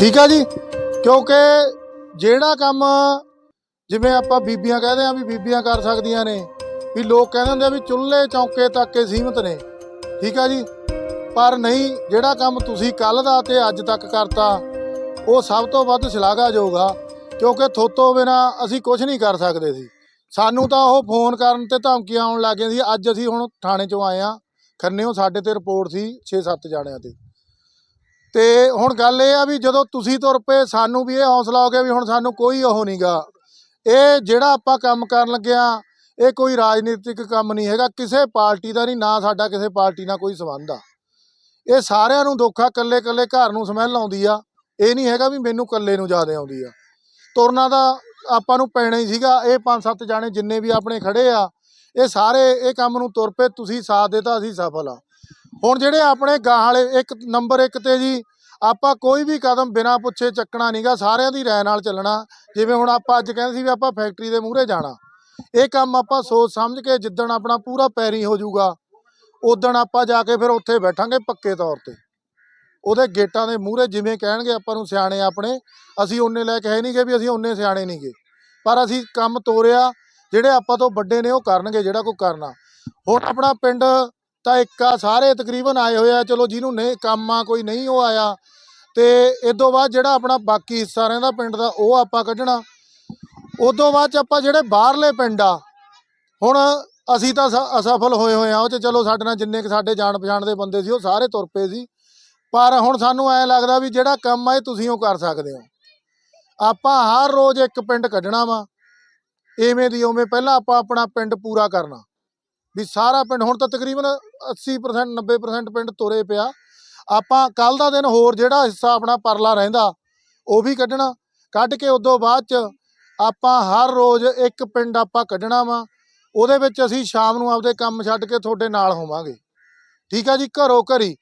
ਠੀਕ ਆ ਜੀ? ਕਿਉਂਕਿ ਜਿਹੜਾ ਕੰਮ ਜਿਵੇਂ ਆਪਾਂ ਬੀਬੀਆਂ ਕਹਦੇ ਆ ਵੀ ਬੀਬੀਆਂ ਕਰ ਸਕਦੀਆਂ ਨੇ, ਵੀ ਲੋਕ ਕਹਿੰਦੇ ਹੁੰਦੇ ਆ ਵੀ ਚੁੱਲ੍ਹੇ ਚੌਂਕੇ ਤੱਕ ਹੀ ਸੀਮਤ ਨੇ। ਠੀਕ ਆ ਜੀ? ਪਰ ਨਹੀਂ, ਜਿਹੜਾ ਕੰਮ ਤੁਸੀਂ ਕੱਲ ਦਾ ਤੇ ਅੱਜ ਤੱਕ ਕਰਤਾ, ਉਹ ਸਭ ਤੋਂ ਵੱਧ ਸ਼ਲਾਘਾਯੋਗ ਆ। ਕਿਉਂਕਿ ਥੋਤੋਂ ਬਿਨਾ ਅਸੀਂ ਕੁਝ ਨਹੀਂ ਕਰ ਸਕਦੇ ਸੀ। ਸਾਨੂੰ ਤਾਂ ਉਹ ਫੋਨ ਕਰਨ ਤੇ ਧਮਕੀਆਂ ਆਉਣ ਲੱਗ ਗਈਆਂ ਸੀ, ਅੱਜ ਅਸੀਂ ਹੁਣ ਥਾਣੇ ਚੋਂ ਆਏ ਆ। ਖੰਨਿਓ ਸਾਡੇ ਤੇ ਰਿਪੋਰਟ ਸੀ 6-7 ਜਾਣਿਆਂ ਤੇ। ਤੇ ਹੁਣ ਗੱਲ ਇਹ ਆ ਵੀ ਜਦੋਂ ਤੁਸੀਂ ਤੁਰ ਪਏ, ਸਾਨੂੰ ਵੀ ਇਹ ਹੌਸਲਾ ਹੋ ਗਿਆ ਵੀ ਹੁਣ ਸਾਨੂੰ ਕੋਈ ਉਹ ਨਹੀਂਗਾ। ਇਹ ਜਿਹੜਾ ਆਪਾਂ ਕੰਮ ਕਰਨ ਲੱਗਿਆ ਇਹ ਕੋਈ ਰਾਜਨੀਤਿਕ ਕੰਮ ਨਹੀਂ ਹੈਗਾ, ਕਿਸੇ ਪਾਰਟੀ ਦਾ ਨਹੀਂ, ਨਾ ਸਾਡਾ ਕਿਸੇ ਪਾਰਟੀ ਨਾਲ ਕੋਈ ਸੰਬੰਧ ਆ। ਇਹ ਸਾਰਿਆਂ ਨੂੰ ਦੁੱਖ ਆ ਕੱਲੇ ਕੱਲੇ ਘਰ ਨੂੰ ਸਮੈਲ ਆਉਂਦੀ ਆ। ਇਹ ਨਹੀਂ ਹੈਗਾ ਵੀ ਮੈਨੂੰ ਕੱਲੇ ਨੂੰ ਜ਼ਿਆਦਾ ਆਉਂਦੀ ਆ। ਤੁਰਨਾ ਦਾ ਆਪਾਂ ਨੂੰ ਪੈਣਾ ਹੀ ਸੀਗਾ, ਇਹ ਪੰਜ ਸੱਤ ਜਾਣੇ ਜਿੰਨੇ ਵੀ ਆਪਣੇ ਖੜੇ ਆ, ਇਹ ਸਾਰੇ ਇਹ ਕੰਮ ਨੂੰ ਤੁਰ ਪਏ, ਤੁਸੀਂ ਸਾਥ ਦਿੱਤਾ, ਅਸੀਂ ਸਫਲ ਆ। ਹੁਣ ਜਿਹੜੇ ਆਪਣੇ ਗਾਂ ਵਾਲੇ, ਇੱਕ ਨੰਬਰ 1 ਤੇ ਜੀ, ਆਪਾਂ ਕੋਈ ਵੀ ਕਦਮ ਬਿਨਾਂ ਪੁੱਛੇ ਚੱਕਣਾ ਨਹੀਂਗਾ ਸਾਰਿਆਂ ਦੀ ਰਾਏ ਨਾਲ ਚੱਲਣਾ। ਜਿਵੇਂ ਹੁਣ ਆਪਾਂ ਅੱਜ ਕਹਿੰਦੇ ਸੀ ਵੀ ਆਪਾਂ ਫੈਕਟਰੀ ਦੇ ਮੂਹਰੇ ਜਾਣਾ। ਇਹ ਕੰਮ ਆਪਾਂ ਸੋਚ ਸਮਝ ਕੇ ਜਿੱਦਣ ਆਪਣਾ ਪੂਰਾ ਪੈਰੀ ਹੋ ਜਾਊਗਾ ਉਦਣ ਆਪਾਂ ਜਾ ਕੇ ਫਿਰ ਉੱਥੇ ਬੈਠਾਂਗੇ ਪੱਕੇ ਤੌਰ ਤੇ। ਉਹਦੇ ਗੇਟਾਂ ਦੇ ਮੂਹਰੇ ਜਿਵੇਂ ਕਹਿਣਗੇ ਆਪਾਂ ਨੂੰ ਸਿਆਣੇ ਆਪਣੇ, ਅਸੀਂ ਉਹਨੇ ਲੈ ਕੇ ਹੈ ਨਹੀਂਗੇ ਵੀ ਅਸੀਂ ਉਹਨੇ ਸਿਆਣੇ ਨਹੀਂਗੇ ਪਰ ਅਸੀਂ ਕੰਮ ਤੋਰਿਆ, ਜਿਹੜੇ ਆਪਾਂ ਤੋਂ ਵੱਡੇ ਨੇ ਉਹ ਕਰਨਗੇ ਜਿਹੜਾ ਕੋਈ ਕਰਨਾ। ਹੁਣ ਆਪਣਾ ਪਿੰਡ ਤਾਂ ਇੱਕ ਆ ਸਾਰੇ ਤਕਰੀਬਨ ਆਏ ਹੋਏ ਆ, ਚਲੋ ਜਿਹਨੂੰ ਨਹੀਂ, ਕੰਮ ਆ, ਕੋਈ ਨਹੀਂ, ਉਹ ਆਇਆ। ਤੇ ਇਦੋਂ ਬਾਅਦ ਜਿਹੜਾ ਆਪਣਾ ਬਾਕੀ ਹਿੱਸਾ ਰਹਿੰਦਾ ਪਿੰਡ ਦਾ, ਉਹ ਆਪਾਂ ਕੱਢਣਾ। ਉਦੋਂ ਬਾਅਦ ਚ ਆਪਾਂ ਜਿਹੜੇ ਬਾਹਰਲੇ ਪਿੰਡ ਆ, ਹੁਣ ਅਸੀਂ ਤਾਂ ਸ- ਅਸਫਲ ਹੋਏ ਹੋਏ ਆ, ਉਹ ਚ ਚਲੋ ਸਾਡੇ ਨਾਲ ਜਿੰਨੇ ਕੁ ਸਾਡੇ ਜਾਣ ਪਛਾਣ ਦੇ ਬੰਦੇ ਸੀ, ਉਹ ਸਾਰੇ ਤੁਰ ਪਏ ਸੀ। ਪਰ ਹੁਣ ਸਾਨੂੰ ਐ ਲੱਗਦਾ ਵੀ ਜਿਹੜਾ ਕੰਮ ਆ, ਇਹ ਤੁਸੀਂ ਉਹ ਕਰ ਸਕਦੇ ਹੋ। ਆਪਾਂ ਹਰ ਰੋਜ਼ ਇੱਕ ਪਿੰਡ ਕੱਢਣਾ ਵਾ ਐਵੇਂ ਦੀ ਉਵੇਂ ਪਹਿਲਾਂ ਆਪਾਂ ਆਪਣਾ ਪਿੰਡ ਪੂਰਾ ਕਰਨਾ। ਵੀ ਸਾਰਾ ਪਿੰਡ, ਹੁਣ ਤਾਂ ਤਕਰੀਬਨ 80% 90% ਪਿੰਡ ਤੁਰੇ ਪਿਆ। ਆਪਾਂ ਕੱਲ ਦਾ ਦਿਨ ਹੋਰ ਜਿਹੜਾ ਹਿੱਸਾ ਆਪਣਾ ਪਰਲਾ ਰਹਿੰਦਾ, ਉਹ ਵੀ ਕੱਢਣਾ। ਕੱਢ ਕੇ ਉਦੋਂ ਬਾਅਦ ਚ ਆਪਾਂ ਹਰ ਰੋਜ਼ ਇੱਕ ਪਿੰਡ ਆਪਾਂ ਕੱਢਣਾ ਵਾ। ਉਹਦੇ ਵਿੱਚ ਅਸੀਂ ਸ਼ਾਮ ਨੂੰ ਆਪਦੇ ਕੰਮ ਛੱਡ ਕੇ ਤੁਹਾਡੇ ਨਾਲ ਹੋਵਾਂਗੇ। ਠੀਕ ਆ ਜੀ, ਘਰੋ ਘਰੀ।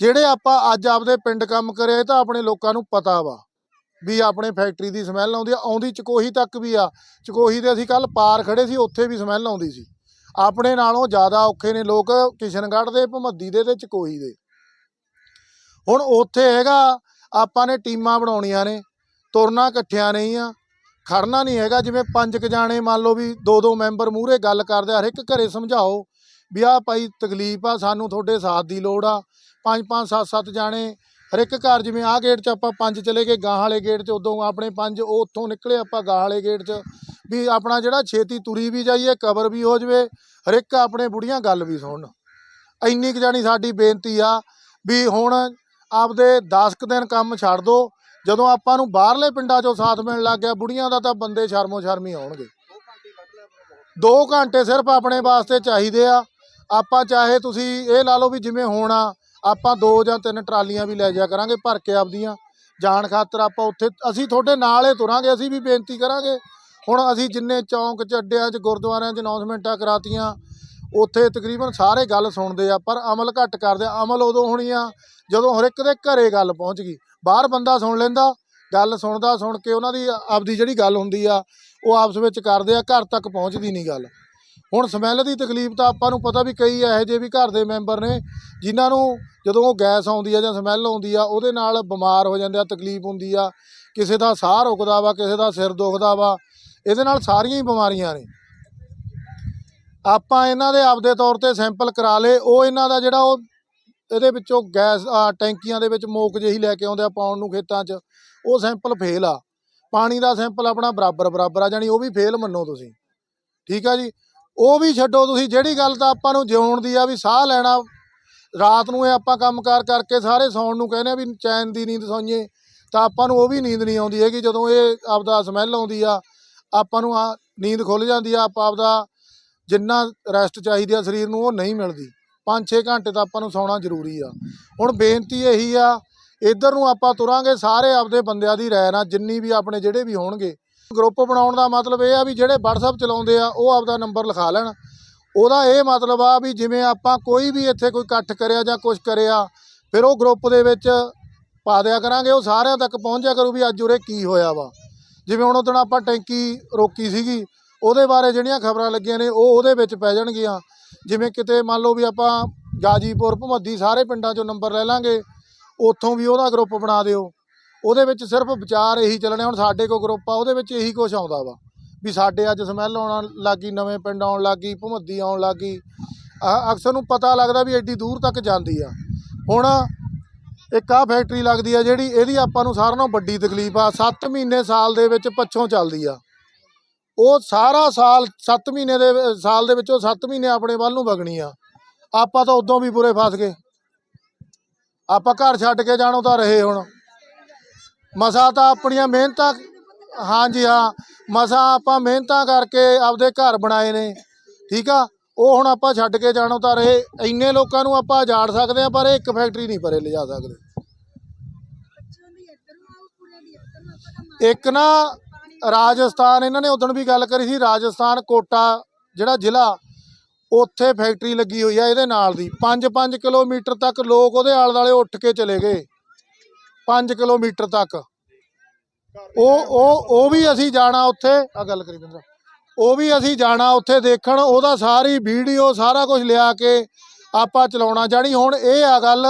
ਜਿਹੜੇ ਆਪਾਂ ਅੱਜ ਆਪਦੇ ਪਿੰਡ ਕੰਮ ਕਰਿਆ, ਇਹ ਤਾਂ ਆਪਣੇ ਲੋਕਾਂ ਨੂੰ ਪਤਾ ਵਾ। ਵੀ ਆਪਣੇ ਫੈਕਟਰੀ ਦੀ ਸਮੈਲ ਆਉਂਦੀ ਆ। ਆਉਂਦੀ ਚਕੋਹੀ ਤੱਕ ਵੀ ਆ। ਚਕੋਹੀ ਦੇ ਅਸੀਂ ਕੱਲ ਪਾਰ ਖੜੇ ਸੀ, ਉੱਥੇ ਵੀ ਸਮੈਲ ਆਉਂਦੀ ਸੀ। ਆਪਣੇ ਨਾਲੋਂ ਜ਼ਿਆਦਾ ਔਖੇ ਨੇ ਲੋਕ ਕਿਸ਼ਨਗੜ੍ਹ ਦੇ, ਭਮੱਦੀ ਦੇ ਤੇ ਚਕੋਹੀ ਦੇ। ਹੁਣ ਉੱਥੇ ਹੈਗਾ, ਆਪਾਂ ਨੇ ਟੀਮਾਂ ਬਣਾਉਣੀਆਂ ਨੇ, ਤੁਰਨਾ ਇਕੱਠਿਆਂ ਨਹੀਂ ਆ, ਖੜਨਾ ਨਹੀਂ ਹੈਗਾ, ਜਿਵੇਂ ਪੰਜ ਕ ਜਾਣੇ ਮੰਨ ਲਓ ਵੀ ਦੋ ਦੋ ਮੈਂਬਰ ਮੂਹਰੇ ਗੱਲ ਕਰਦੇ ਆ, ਹਰ ਇੱਕ ਘਰੇ ਸਮਝਾਓ ਵੀ ਆਹ ਭਾਈ ਤਕਲੀਫ ਆ, ਸਾਨੂੰ ਤੁਹਾਡੇ ਸਾਥ ਦੀ ਲੋੜ ਆ। ਪੰਜ ਪੰਜ, ਸੱਤ ਸੱਤ ਜਾਣੇ, ਹਰ ਇੱਕ ਘਰ ਜਿਵੇਂ ਆਹ ਗੇਟ 'ਚ ਆਪਾਂ ਪੰਜ ਚਲੇ ਗਏ ਗਾਂ ਵਾਲੇ ਗੇਟ 'ਚ ਉਦੋਂ ਆਪਣੇ ਪੰਜ, ਉਹ ਉੱਥੋਂ ਨਿਕਲੇ ਆਪਾਂ ਗਾਂ ਵਾਲੇ ਗੇਟ 'ਚ। ਵੀ ਆਪਣਾ ਜਿਹੜਾ ਛੇਤੀ ਤੁਰੀ ਵੀ ਜਾਈਏ ਕਵਰ ਵੀ ਹੋ ਜਵੇ, ਹਰ ਇੱਕ ਆਪਣੇ ਬੁੜੀਆਂ ਗੱਲ ਵੀ ਸੁਣਨ। ਇੰਨੀ ਕੁ ਜਾਣੀ ਸਾਡੀ ਬੇਨਤੀ ਆ ਵੀ ਹੁਣ ਆਪਦੇ 10 ਕੁ ਦਿਨ ਕੰਮ ਛੱਡ ਦੋ, ਜਦੋਂ ਆਪਾਂ ਨੂੰ ਬਾਹਰਲੇ ਪਿੰਡਾਂ 'ਚੋਂ ਸਾਥ ਮਿਲਣ ਲੱਗ ਗਿਆ, ਬੁੜੀਆਂ ਦਾ ਤਾਂ ਬੰਦੇ ਸ਼ਰਮੋ ਸ਼ਰਮੀ ਆਉਣਗੇ। 2 ਘੰਟੇ ਸਿਰਫ ਆਪਣੇ ਵਾਸਤੇ ਚਾਹੀਦੇ ਆ। ਆਪਾਂ ਚਾਹੇ ਤੁਸੀਂ ਇਹ ਲਾ ਲਓ ਵੀ ਜਿਵੇਂ ਹੋਣਾ ਆਪਾਂ ਦੋ ਜਾਂ ਤਿੰਨ ਟਰਾਲੀਆਂ ਵੀ ਲੈ ਜਾ ਕਰਾਂਗੇ ਭਰ ਕੇ ਆਪਦੀਆਂ। ਜਾਣ ਖਾਤਰ ਆਪਾਂ ਉੱਥੇ, ਅਸੀਂ ਤੁਹਾਡੇ ਨਾਲ ਹੀ ਤੁਰਾਂਗੇ, ਅਸੀਂ ਵੀ ਬੇਨਤੀ ਕਰਾਂਗੇ ਹੁਣ ਅਸੀਂ ਜਿੰਨੇ ਚੌਂਕ ਚ, ਅੱਡਿਆਂ 'ਚ, ਗੁਰਦੁਆਰਿਆਂ 'ਚ ਅਨਾਉਂਸਮੈਂਟਾਂ ਕਰਾਤੀਆਂ, ਉੱਥੇ ਤਕਰੀਬਨ ਸਾਰੇ ਗੱਲ ਸੁਣਦੇ ਆ, ਪਰ ਅਮਲ ਘੱਟ ਕਰਦੇ ਆ। ਅਮਲ ਉਦੋਂ ਹੋਣੀ ਆ ਜਦੋਂ ਹਰ ਇੱਕ ਦੇ ਘਰੇ ਗੱਲ ਪਹੁੰਚ ਗਈ। ਬਾਹਰ ਬੰਦਾ ਸੁਣ ਲੈਂਦਾ, ਗੱਲ ਸੁਣਦਾ ਸੁਣ ਕੇ ਉਹਨਾਂ ਦੀ ਆਪਦੀ ਜਿਹੜੀ ਗੱਲ ਹੁੰਦੀ ਆ, ਉਹ ਆਪਸ ਵਿੱਚ ਕਰਦੇ ਆ, ਘਰ ਤੱਕ ਪਹੁੰਚਦੀ ਨਹੀਂ ਗੱਲ। ਹੁਣ ਸਮੈਲ ਦੀ ਤਕਲੀਫ ਤਾਂ ਆਪਾਂ ਨੂੰ ਪਤਾ ਵੀ ਕਈ ਇਹੋ ਜਿਹੇ ਵੀ ਘਰ ਦੇ ਮੈਂਬਰ ਨੇ, ਜਿਨ੍ਹਾਂ ਨੂੰ ਜਦੋਂ ਉਹ ਗੈਸ ਆਉਂਦੀ ਆ ਜਾਂ ਸਮੈਲ ਆਉਂਦੀ ਆ, ਉਹਦੇ ਨਾਲ ਬਿਮਾਰ ਹੋ ਜਾਂਦੇ ਆ, ਤਕਲੀਫ ਹੁੰਦੀ ਆ, ਕਿਸੇ ਦਾ ਸਾਹ ਰੁਕਦਾ ਵਾ, ਕਿਸੇ ਦਾ ਸਿਰ ਦੁਖਦਾ ਵਾ ਇਹਦੇ ਨਾਲ ਸਾਰੀਆਂ ਹੀ ਬਿਮਾਰੀਆਂ ਨੇ। ਆਪਾਂ ਇਹਨਾਂ ਦੇ ਆਪਦੇ ਤੌਰ ਤੇ ਸੈਂਪਲ ਕਰਾ ਲਏ, ਉਹ ਇਹਨਾਂ ਦਾ ਜਿਹੜਾ ਉਹ ਇਹਦੇ ਵਿੱਚੋਂ ਗੈਸ ਟੈਂਕੀਆਂ ਦੇ ਵਿੱਚ ਮੋਕ ਜਿਹੀ ਲੈ ਕੇ ਆਉਂਦੇ ਆ ਪਾਉਣ ਨੂੰ ਖੇਤਾਂ 'ਚ, ਉਹ ਸੈਂਪਲ ਫੇਲ ਆ। ਪਾਣੀ ਦਾ ਸੈਂਪਲ ਆਪਣਾ ਬਰਾਬਰ ਬਰਾਬਰ ਆ, ਜਾਣੀ ਉਹ ਵੀ ਫੇਲ ਮੰਨੋ ਤੁਸੀਂ। ਠੀਕ ਆ ਜੀ? ਉਹ ਵੀ ਛੱਡੋ ਤੁਸੀਂ, ਜਿਹੜੀ ਗੱਲ ਤਾਂ ਆਪਾਂ ਨੂੰ ਜਿਉਣ ਦੀ ਆ ਵੀ ਸਾਹ ਲੈਣਾ, ਰਾਤ ਨੂੰ ਇਹ ਆਪਾਂ ਕੰਮਕਾਰ ਕਰਕੇ ਸਾਰੇ ਸੌਣ ਨੂੰ ਕਹਿੰਦੇ ਆ ਵੀ ਚੈਨ ਦੀ ਨੀਂਦ ਸੌਈਏ, ਤਾਂ ਆਪਾਂ ਨੂੰ ਉਹ ਵੀ ਨੀਂਦ ਨਹੀਂ ਆਉਂਦੀ ਹੈਗੀ ਜਦੋਂ ਇਹ ਆਪਦਾ ਸਮੈਲ ਆਉਂਦੀ ਆ ਆਪਾਂ ਨੂੰ ਆ ਨੀਂਦ ਖੁੱਲ ਜਾਂਦੀ ਆ, ਆਪਾਂ ਆਪਦਾ ਜਿੰਨਾ ਰੈਸਟ ਚਾਹੀਦੀ ਆ ਸਰੀਰ ਨੂੰ, ਉਹ ਨਹੀਂ ਮਿਲਦੀ। 5-6 ਘੰਟੇ ਤਾਂ ਆਪਾਂ ਨੂੰ ਸੌਣਾ ਜ਼ਰੂਰੀ ਆ। ਹੁਣ ਬੇਨਤੀ ਇਹੀ ਆ, ਇੱਧਰ ਨੂੰ ਆਪਾਂ ਤੁਰਾਂਗੇ, ਸਾਰੇ ਆਪਦੇ ਬੰਦਿਆਂ ਦੀ ਰਾਏ ਨਾਲ, ਜਿੰਨੀ ਵੀ ਆਪਣੇ ਜਿਹੜੇ ਵੀ ਹੋਣਗੇ। ਗਰੁੱਪ ਬਣਾਉਣ ਦਾ ਮਤਲਬ ਇਹ ਆ ਵੀ ਜਿਹੜੇ WhatsApp ਚਲਾਉਂਦੇ ਆ, ਉਹ ਆਪਦਾ ਨੰਬਰ ਲਿਖਾ ਲੈਣ। ਉਹਦਾ ਇਹ ਮਤਲਬ ਆ ਵੀ ਜਿਵੇਂ ਆਪਾਂ ਕੋਈ ਵੀ ਇੱਥੇ ਕੋਈ ਇਕੱਠ ਕਰਿਆ ਜਾਂ ਕੁਝ ਕਰਿਆ, ਫਿਰ ਉਹ ਗਰੁੱਪ ਦੇ ਵਿੱਚ ਪਾ ਦਿਆ ਕਰਾਂਗੇ, ਉਹ ਸਾਰਿਆਂ ਤੱਕ ਪਹੁੰਚਿਆ ਕਰੂ ਵੀ ਅੱਜ ਉਰੇ ਕੀ ਹੋਇਆ ਵਾ। ਜਿਵੇਂ ਹੁਣ ਉਦੋਂ ਆਪਾਂ ਟੈਂਕੀ ਰੋਕੀ ਸੀਗੀ, ਉਹਦੇ ਬਾਰੇ ਜਿਹੜੀਆਂ ਖਬਰਾਂ ਲੱਗੀਆਂ ਨੇ, ਉਹ ਉਹਦੇ ਵਿੱਚ ਪੈ ਜਾਣਗੀਆਂ। ਜਿਵੇਂ ਕਿਤੇ ਮੰਨ ਲਓ ਵੀ ਆਪਾਂ ਗਾਜੀਪੁਰ, ਭਮੱਦੀ ਸਾਰੇ ਪਿੰਡਾਂ ਚੋਂ ਨੰਬਰ ਲੈ ਲਾਂਗੇ, ਉੱਥੋਂ ਵੀ ਉਹਦਾ ਗਰੁੱਪ ਬਣਾ ਦਿਓ। ਉਹਦੇ ਵਿੱਚ ਸਿਰਫ ਵਿਚਾਰ ਇਹੀ ਚੱਲਣੇ, ਹੁਣ ਸਾਡੇ ਕੋ ਗਰੁੱਪ ਆ, ਉਹਦੇ ਵਿੱਚ ਇਹੀ ਕੁਝ ਆਉਂਦਾ ਵਾ। ਵੀ ਸਾਡੇ ਅੱਜ ਸਮੈਲ ਆਉਣ ਲੱਗੀ, ਨਵੇਂ ਪਿੰਡ ਆਉਣ ਲੱਗੀ, ਭਮੱਦੀ ਆਉਣ ਲੱਗੀ। ਅ- ਅਕਸਰ ਨੂੰ ਪਤਾ ਲੱਗਦਾ ਵੀ ਐਡੀ ਦੂਰ ਤੱਕ ਜਾਂਦੀ ਆ। ਹੁਣ ਇੱਕ ਆ ਫੈਕਟਰੀ ਲੱਗਦੀ ਆ ਜਿਹੜੀ ਇਹਦੀ ਆਪਾਂ ਨੂੰ ਸਾਰਿਆਂ ਨਾਲੋਂ ਵੱਡੀ ਤਕਲੀਫ ਆ। 7 ਮਹੀਨੇ ਸਾਲ ਦੇ ਵਿੱਚ ਪੱਛੋਂ ਚੱਲਦੀ ਆ। ਉਹ ਸਾਰਾ ਸਾਲ 7 ਮਹੀਨੇ ਦੇ ਸਾਲ ਦੇ ਵਿੱਚੋਂ 7 ਮਹੀਨੇ ਆਪਣੇ ਵੱਲ ਨੂੰ ਵਗਣੀ ਆ। ਆਪਾਂ ਤਾਂ ਉਦੋਂ ਵੀ ਬੁਰੇ ਫਸ ਗਏ। ਆਪਾਂ ਘਰ ਛੱਡ ਕੇ ਜਾਣੋ ਤਾਂ ਰਹੇ ਹੁਣ। ਮਸਾ ਤਾਂ ਆਪਣੀਆਂ ਮਿਹਨਤਾਂ, ਹਾਂਜੀ ਹਾਂ, ਮਸਾ ਆਪਾਂ ਮਿਹਨਤਾਂ ਕਰਕੇ ਆਪਦੇ ਘਰ ਬਣਾਏ ਨੇ। ਠੀਕ ਆ? ਉਹ ਹੁਣ ਆਪਾਂ ਛੱਡ ਕੇ ਜਾਣੋ ਤਾਂ ਰਹੇ ਇੰਨੇ ਲੋਕਾਂ ਨੂੰ ਆਪਾਂ ਜਾੜ ਸਕਦੇ ਆ ਪਰ ਇਹ ਇੱਕ ਫੈਕਟਰੀ ਨਹੀਂ ਪਰੇ ਲਿਜਾ ਸਕਦੇ। ਇੱਕ ਨਾ ਰਾਜਸਥਾਨ, ਇਹਨਾਂ ਨੇ ਉਦੋਂ ਵੀ ਗੱਲ ਕਰੀ ਸੀ, ਰਾਜਸਥਾਨ, ਕੋਟਾ, ਜਿਹੜਾ ਜ਼ਿਲ੍ਹਾ, ਉੱਥੇ ਫੈਕਟਰੀ ਲੱਗੀ ਹੋਈ ਆ ਇਹਦੇ ਨਾਲ ਦੀ। 5-5 ਕਿਲੋਮੀਟਰ ਤੱਕ ਲੋਕ ਉਹਦੇ ਆਲੇ ਦੁਆਲੇ ਉੱਠ ਕੇ ਚਲੇ ਗਏ। 5 ਕਿਲੋਮੀਟਰ ਤੱਕ। ਉਹ ਉਹ ਉਹ ਵੀ ਅਸੀਂ ਜਾਣਾ ਉੱਥੇ। ਆ ਗੱਲ ਕਰੀ ਬੰਦਾ ਉਹ ਵੀ ਅਸੀਂ ਜਾਣਾ, ਉੱਥੇ ਦੇਖਣ, ਉਹਦਾ ਸਾਰੀ ਵੀਡੀਓ, ਸਾਰਾ ਕੁਝ ਲਿਆ ਕੇ ਆਪਾਂ ਚਲਾਉਣਾ। ਜਾਣੀ ਹੁਣ ਇਹ ਆ ਗੱਲ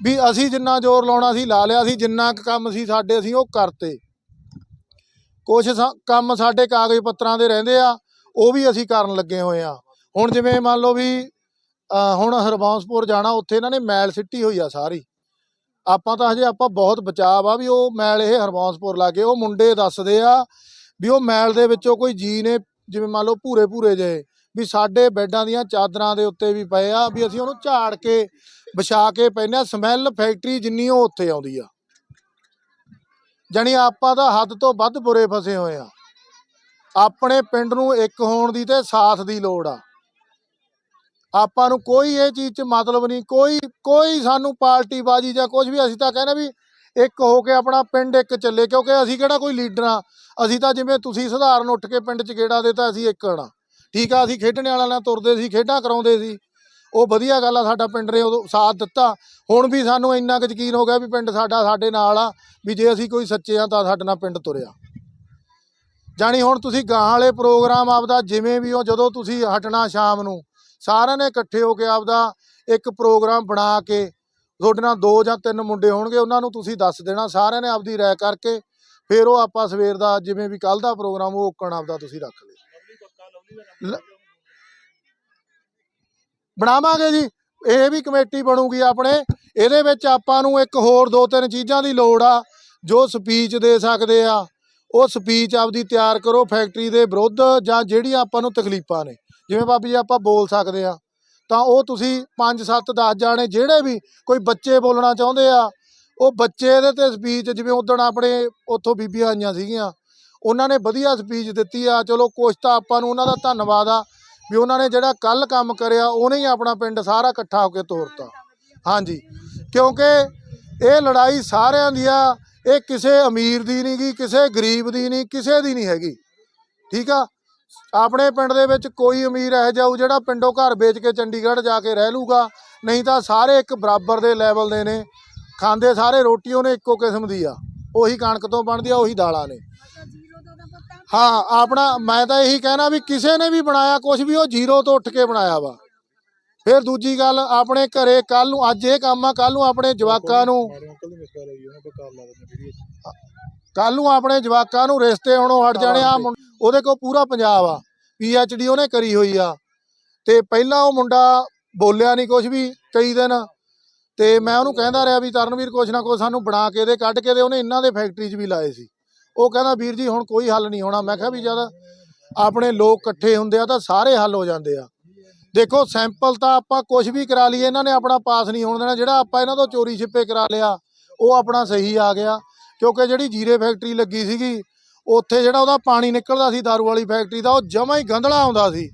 ਵੀ ਅਸੀਂ ਜਿੰਨਾ ਜ਼ੋਰ ਲਾਉਣਾ ਸੀ, ਲਾ ਲਿਆ ਸੀ, ਜਿੰਨਾ ਕੁ ਕੰਮ ਸੀ ਸਾਡੇ, ਅਸੀਂ ਉਹ ਕਰਤੇ। ਕੁਝ ਕੰਮ ਸਾਡੇ ਕਾਗਜ਼ ਪੱਤਰਾਂ ਦੇ ਰਹਿੰਦੇ ਆ, ਉਹ ਵੀ ਅਸੀਂ ਕਰਨ ਲੱਗੇ ਹੋਏ ਆ। ਹੁਣ ਜਿਵੇਂ ਮੰਨ ਲਓ ਵੀ ਹੁਣ ਹਰਬੰਸਪੁਰ ਜਾਣਾ, ਉੱਥੇ ਇਹਨਾਂ ਨੇ ਮੈਲ ਸਿੱਟੀ ਹੋਈ ਆ ਸਾਰੀ। ਆਪਾਂ ਤਾਂ ਹਜੇ ਆਪਾਂ ਬਹੁਤ ਬਚਾਅ ਆ ਵੀ ਉਹ ਮੈਲ ਇਹ ਹਰਬੰਸਪੁਰ ਲਾਗੇ, ਉਹ ਮੁੰਡੇ ਦੱਸਦੇ ਆ ਵੀ ਉਹ ਮੈਲ ਦੇ ਵਿੱਚੋਂ ਕੋਈ ਜੀ ਨੇ ਜਿਵੇਂ ਮੰਨ ਲਓ ਭੂਰੇ ਭੂਰੇ ਜੇ ਵੀ ਸਾਡੇ ਬੈੱਡਾਂ ਦੀਆਂ ਚਾਦਰਾਂ ਦੇ ਉੱਤੇ ਵੀ ਪਏ ਆ, ਵੀ ਅਸੀਂ ਉਹਨੂੰ ਝਾੜ ਕੇ ਵਿਛਾ ਕੇ ਪੈਨੇ ਆ, ਸਮੈਲ ਫੈਕਟਰੀ ਜਿੰਨੀ ਉਹ ਉੱਥੇ ਆਉਂਦੀ ਆ। ਜਾਣੀ ਆਪਾਂ ਦਾ ਹੱਦ ਤੋਂ ਵੱਧ ਬੁਰੇ ਫਸੇ ਹੋਏ ਆ। ਆਪਣੇ ਪਿੰਡ ਨੂੰ ਇੱਕ ਹੋਣ ਦੀ ਤੇ ਸਾਥ ਦੀ ਲੋੜ ਆ। ਆਪਾਂ ਨੂੰ ਕੋਈ ਇਹ ਚੀਜ਼ 'ਚ ਮਤਲਬ ਨਹੀਂ, ਕੋਈ ਕੋਈ ਸਾਨੂੰ ਪਾਰਟੀ ਬਾਜੀ ਜਾਂ ਕੁਝ ਵੀ, ਅਸੀਂ ਤਾਂ ਕਹਿੰਦੇ ਵੀ ਇੱਕ ਹੋ ਕੇ ਆਪਣਾ ਪਿੰਡ ਇੱਕ ਚੱਲੇ, ਕਿਉਂਕਿ ਅਸੀਂ ਕਿਹੜਾ ਕੋਈ ਲੀਡਰ ਆ ਅਸੀਂ ਤਾਂ ਜਿਵੇਂ ਤੁਸੀਂ ਸਧਾਰਨ ਉੱਠ ਕੇ ਪਿੰਡ 'ਚ ਗੇੜਾ ਦੇ ਤਾਂ ਅਸੀਂ ਇੱਕ ਹਣਾ। ਠੀਕ ਆ, ਅਸੀਂ ਖੇਡਣ ਵਾਲਿਆਂ ਨਾਲ ਤੁਰਦੇ ਸੀ, ਖੇਡਾਂ ਕਰਾਉਂਦੇ ਸੀ। ਉਹ ਵਧੀਆ ਗੱਲ ਆ, ਸਾਡਾ ਪਿੰਡ ਨੇ ਉਦੋਂ ਸਾਥ ਦਿੱਤਾ। ਹੁਣ ਵੀ ਸਾਨੂੰ ਇੰਨਾ ਕੁ ਯਕੀਨ ਹੋ ਗਿਆ ਵੀ ਪਿੰਡ ਸਾਡਾ ਸਾਡੇ ਨਾਲ ਆ, ਵੀ ਜੇ ਅਸੀਂ ਕੋਈ ਸੱਚੇ ਆ ਤਾਂ ਸਾਡੇ ਨਾਲ ਪਿੰਡ ਤੁਰਿਆ। ਜਾਣੀ ਹੁਣ ਤੁਸੀਂ ਗਾਂ ਵਾਲੇ ਪ੍ਰੋਗਰਾਮ ਆਪਦਾ ਜਿਵੇਂ ਵੀ ਹੋ, ਜਦੋਂ ਤੁਸੀਂ ਹਟਣਾ ਸ਼ਾਮ ਨੂੰ, ਸਾਰਿਆਂ ਨੇ ਇਕੱਠੇ ਹੋ ਕੇ ਆਪਦਾ ਇੱਕ ਪ੍ਰੋਗਰਾਮ ਬਣਾ ਕੇ ਤੁਹਾਡੇ ਨਾਲ ਦੋ ਜਾਂ ਤਿੰਨ ਮੁੰਡੇ ਹੋਣਗੇ, ਉਹਨਾਂ ਨੂੰ ਤੁਸੀਂ ਦੱਸ ਦੇਣਾ, ਸਾਰਿਆਂ ਨੇ ਆਪਦੀ ਰਾਏ ਕਰਕੇ ਫਿਰ ਉਹ ਆਪਾਂ ਸਵੇਰ ਦਾ, ਜਿਵੇਂ ਵੀ ਕੱਲ ਦਾ ਪ੍ਰੋਗਰਾਮ, ਉਹ ਓਕਣ ਆਪਦਾ ਤੁਸੀਂ ਰੱਖ ਲਿਓ। ਬਣਾਵਾਂਗੇ ਜੀ। ਇਹ ਵੀ ਕਮੇਟੀ ਬਣੂਗੀ ਆਪਣੇ। ਇਹਦੇ ਵਿੱਚ ਆਪਾਂ ਨੂੰ ਇੱਕ ਹੋਰ ਦੋ ਤਿੰਨ ਚੀਜ਼ਾਂ ਦੀ ਲੋੜ ਆ, ਜੋ ਸਪੀਚ ਦੇ ਸਕਦੇ ਆ। ਉਹ ਸਪੀਚ ਆਪਦੀ ਤਿਆਰ ਕਰੋ, ਫੈਕਟਰੀ ਦੇ ਵਿਰੁੱਧ ਜਾਂ ਜਿਹੜੀਆਂ ਆਪਾਂ ਨੂੰ ਤਕਲੀਫਾਂ ਨੇ। ਜਿਵੇਂ ਬਾਬੀ ਜੀ ਆਪਾਂ ਬੋਲ ਸਕਦੇ ਆ। ਤਾਂ ਉਹ ਤੁਸੀਂ 5 7 10 ਜਾਣੇ ਜਿਹੜੇ ਵੀ ਕੋਈ ਬੱਚੇ ਬੋਲਣਾ ਚਾਹੁੰਦੇ ਆ, ਉਹ ਬੱਚੇ ਇਹਦੇ ਤੇ ਸਪੀਚ ਜਿਵੇਂ ਉਦੋਂ ਆਪਣੇ ਉੱਥੋਂ ਬੀਬੀਆਂ ਆਈਆਂ ਸੀਗੀਆਂ, ਉਹਨਾਂ ਨੇ ਵਧੀਆ ਸਪੀਚ ਦਿੱਤੀ ਆ, ਚਲੋ ਕੁਛ ਤਾਂ ਆਪਾਂ ਨੂੰ ਉਹਨਾਂ ਦਾ ਧੰਨਵਾਦ ਆ ਵੀ ਉਹਨਾਂ ਨੇ ਜਿਹੜਾ ਕੱਲ ਕੰਮ ਕਰਿਆ, ਉਹਨੇ ਹੀ ਆਪਣਾ ਪਿੰਡ ਸਾਰਾ ਇਕੱਠਾ ਹੋ ਕੇ ਤੋਰਤਾ। ਹਾਂਜੀ, ਕਿਉਂਕਿ ਇਹ ਲੜਾਈ ਸਾਰਿਆਂ ਦੀ ਆ, ਇਹ ਕਿਸੇ ਅਮੀਰ ਦੀ ਨਹੀਂ ਗੀ ਕਿਸੇ ਗਰੀਬ ਦੀ ਨਹੀਂ ਕਿਸੇ ਦੀ ਨਹੀਂ ਹੈਗੀ। ਠੀਕ ਆ? ਆਪਣੇ ਪਿੰਡ ਦੇ ਵਿੱਚ ਕੋਈ ਅਮੀਰ ਇਹ ਜਾਊ ਜਿਹੜਾ ਪਿੰਡੋਂ ਘਰ ਵੇਚ ਕੇ ਚੰਡੀਗੜ੍ਹ ਜਾ ਕੇ ਰਹਿ ਲੂਗਾ। ਨਹੀਂ ਤਾਂ ਸਾਰੇ ਇੱਕ ਬਰਾਬਰ ਦੇ ਲੈਵਲ ਦੇ ਨੇ। ਖਾਂਦੇ ਸਾਰੇ ਰੋਟੀ ਉਹਨੇ ਇੱਕੋ ਕਿਸਮ ਦੀ ਆ। ਉਹੀ ਕਣਕ ਤੋਂ ਬਣਦੀ ਆ, ਉਹੀ ਦਾਲਾਂ ਨੇ। ਹਾਂ, ਆਪਣਾ ਮੈਂ ਤਾਂ ਇਹੀ ਕਹਿਣਾ ਵੀ ਕਿਸੇ ਨੇ ਵੀ ਬਣਾਇਆ ਕੁਝ ਵੀ ਉਹ ਜ਼ੀਰੋ ਤੋਂ ਉੱਠ ਕੇ ਬਣਾਇਆ ਵਾ। ਫਿਰ ਦੂਜੀ ਗੱਲ, ਆਪਣੇ ਘਰੇ ਕੱਲ ਨੂੰ, ਅੱਜ ਇਹ ਕੰਮ ਆ ਕੱਲ ਨੂੰ ਆਪਣੇ ਜਵਾਕਾਂ ਨੂੰ ਕੱਲ ਨੂੰ ਆਪਣੇ ਜਵਾਕਾਂ ਨੂੰ ਰਿਸ਼ਤੇ ਹੋਣੋਂ ਹਟ ਜਾਣੇ ਆ ਉਹਦੇ ਕੋਲ ਪੂਰਾ ਪੰਜਾਬ ਆ। ਪੀ ਐਚ ਡੀ ਉਹਨੇ ਕਰੀ ਹੋਈ ਆ। ਤੇ ਪਹਿਲਾਂ ਉਹ ਮੁੰਡਾ ਬੋਲਿਆ ਨਹੀਂ ਕੁਝ ਵੀ ਕਈ ਦਿਨ। ਤੇ ਮੈਂ ਉਹਨੂੰ ਕਹਿੰਦਾ ਰਿਹਾ ਵੀ ਤਰਨਵੀਰ ਕੁਛ ਨਾ ਕੁਛ ਸਾਨੂੰ ਬਣਾ ਕੇ ਦੇ ਕੱਢ ਕੇ ਦੇ। ਉਹਨੇ ਇਹਨਾਂ ਦੇ ਫੈਕਟਰੀ 'ਚ ਵੀ ਲਾਏ ਸੀ। ਉਹ ਕਹਿੰਦਾ ਵੀਰ ਜੀ ਹੁਣ ਕੋਈ ਹੱਲ ਨਹੀਂ ਹੋਣਾ। ਮੈਂ ਕਿਹਾ ਵੀ ਜਦ ਆਪਣੇ ਲੋਕ ਇਕੱਠੇ ਹੁੰਦੇ ਆ ਤਾਂ ਸਾਰੇ ਹੱਲ ਹੋ ਜਾਂਦੇ ਆ। ਦੇਖੋ ਸੈਂਪਲ ਤਾਂ ਆਪਾਂ ਕੁਝ ਵੀ ਕਰਾ ਲਈਏ ਇਹਨਾਂ ਨੇ ਆਪਣਾ ਪਾਸ ਨਹੀਂ ਹੋਣ ਦੇਣਾ। ਜਿਹੜਾ ਆਪਾਂ ਇਹਨਾਂ ਤੋਂ ਚੋਰੀ ਛਿੱਪੇ ਕਰਾ ਲਿਆ ਉਹ ਆਪਣਾ ਸਹੀ ਆ ਗਿਆ। ਕਿਉਂਕਿ ਜਿਹੜੀ ਜੀਰੇ ਫੈਕਟਰੀ ਲੱਗੀ ਸੀਗੀ, ਉੱਥੇ ਜਿਹੜਾ ਉਹਦਾ ਪਾਣੀ ਨਿਕਲਦਾ ਸੀ ਦਾਰੂ ਵਾਲੀ ਫੈਕਟਰੀ ਦਾ, ਉਹ ਜਮਾ ਹੀ ਗੰਧਲਾ ਆਉਂਦਾ ਸੀ।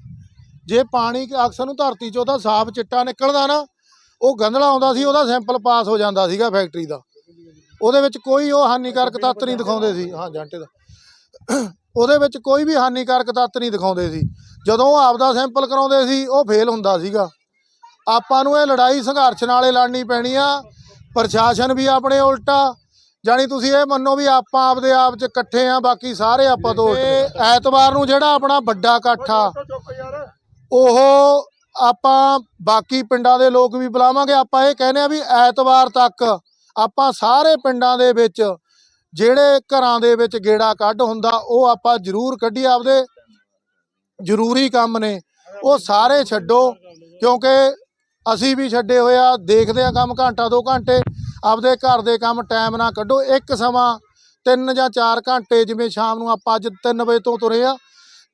ਜੇ ਪਾਣੀ ਅਕਸਰ ਨੂੰ ਧਰਤੀ 'ਚ ਉਹਦਾ ਸਾਫ਼ ਚਿੱਟਾ ਨਿਕਲਦਾ ਨਾ, ਉਹ ਗੰਧਲਾ ਆਉਂਦਾ ਸੀ, ਉਹਦਾ ਸੈਂਪਲ ਪਾਸ ਹੋ ਜਾਂਦਾ ਸੀਗਾ ਫੈਕਟਰੀ ਦਾ। ਉਹਦੇ ਵਿੱਚ ਕੋਈ ਉਹ ਹਾਨੀਕਾਰਕ ਤੱਤ ਨਹੀਂ ਦਿਖਾਉਂਦੇ ਸੀ। ਹਾਂ, ਜਾਂਟੇ ਦਾ। ਉਹਦੇ ਵਿੱਚ ਕੋਈ ਵੀ ਹਾਨੀਕਾਰਕ ਤੱਤ ਨਹੀਂ ਦਿਖਾਉਂਦੇ ਸੀ। ਜਦੋਂ ਉਹ ਆਪਦਾ ਸੈਂਪਲ ਕਰਾਉਂਦੇ ਸੀ, ਉਹ ਫੇਲ ਹੁੰਦਾ ਸੀਗਾ। ਆਪਾਂ ਨੂੰ ਇਹ ਲੜਾਈ ਸੰਘਰਸ਼ ਨਾਲੇ ਲੜਨੀ ਪੈਣੀ ਆ। ਪ੍ਰਸ਼ਾਸਨ ਵੀ ਆਪਣੇ ਉਲਟਾ ਜਾਣੀ ਤੁਸੀਂ ਇਹ ਮੰਨੋ ਵੀ ਆਪਾਂ ਆਪਦੇ ਆਪ 'ਚ ਇਕੱਠੇ ਆ ਬਾਕੀ ਸਾਰੇ ਆਪਾਂ ਤੋਂ। ਐਤਵਾਰ ਨੂੰ ਜਿਹੜਾ ਆਪਣਾ ਵੱਡਾ ਇਕੱਠ ਆ ਉਹ ਆਪਾਂ ਬਾਕੀ ਪਿੰਡਾਂ ਦੇ ਲੋਕ ਵੀ ਬੁਲਾਵਾਂਗੇ। ਆਪਾਂ ਇਹ ਕਹਿੰਦੇ ਆ ਵੀ ਐਤਵਾਰ ਤੱਕ ਆਪਾਂ ਸਾਰੇ ਪਿੰਡਾਂ ਦੇ ਵਿੱਚ ਜਿਹੜੇ ਘਰਾਂ ਦੇ ਵਿੱਚ ਗੇੜਾ ਕੱਢ ਹੁੰਦਾ ਉਹ ਆਪਾਂ ਜ਼ਰੂਰ ਕੱਢੀਏ ਆਪਦੇ। ਜ਼ਰੂਰੀ ਕੰਮ ਨੇ। ਉਹ ਸਾਰੇ ਛੱਡੋ ਕਿਉਂਕਿ ਅਸੀਂ ਵੀ ਛੱਡੇ ਹੋਏ ਆ ਦੇਖਦੇ ਆ ਕੰਮ ਘੰਟਾ ਦੋ ਘੰਟੇ। ਆਪਦੇ ਘਰ ਦੇ ਕੰਮ ਟਾਈਮ ਨਾ ਕੱਢੋ, ਇੱਕ ਸਮਾਂ ਤਿੰਨ ਜਾਂ ਚਾਰ ਘੰਟੇ ਜਿਵੇਂ ਸ਼ਾਮ ਨੂੰ ਆਪਾਂ ਅੱਜ 3 ਵਜੇ ਤੋਂ ਤੁਰੇ ਆ,